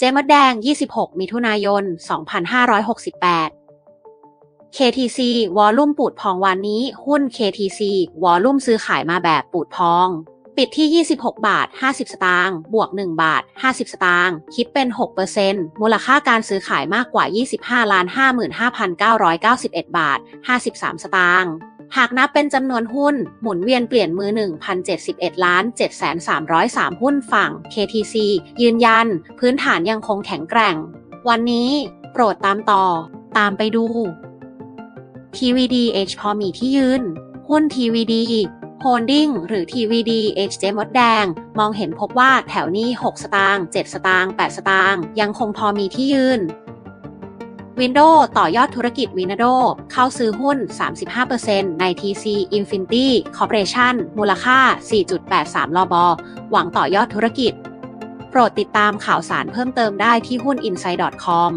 เจมดแดง 26 มิถุนายน 2568 KTC วอลลุ่มปูดพองวันนี้ หุ้น KTC วอลลุ่มซื้อขายมาแบบปูดพอง ปิดที่ 26 บาท 50 สตางค์ บวก 1 บาท 50 สตางค์ คิดเป็น 6%มูลค่าการซื้อขายมากกว่า 25ล้าน55,991 บาท 53 สตางค์ หากนับเป็นจำนวนหุ้น หมุนเวียนเปลี่ยนมือ 1,071 ล้าน 7,303 หุ้นฝั่ง KTC ยืนยัน พื้นฐานยังคงแข็งแกร่ง วันนี้โปรดตามต่อ ตามไปดู TVDH พอมีที่ยืน หุ้น TVD Holding หรือ TVDH เจมดแดง มองเห็นพบว่าแถวนี้ 6 สตางค์ 7 สตางค์ 8 สตางค์ ยังคงพอมีที่ยืน Windows ต่อยอดธุรกิจ Winado เข้าซื้อหุ้น 35%ใน TC Infinity Corporation มูลค่า 4.83 ลบ หวังต่อยอดธุรกิจ โปรดติดตามข่าวสารเพิ่มเติมได้ที่หุ้น i n s i d e c o m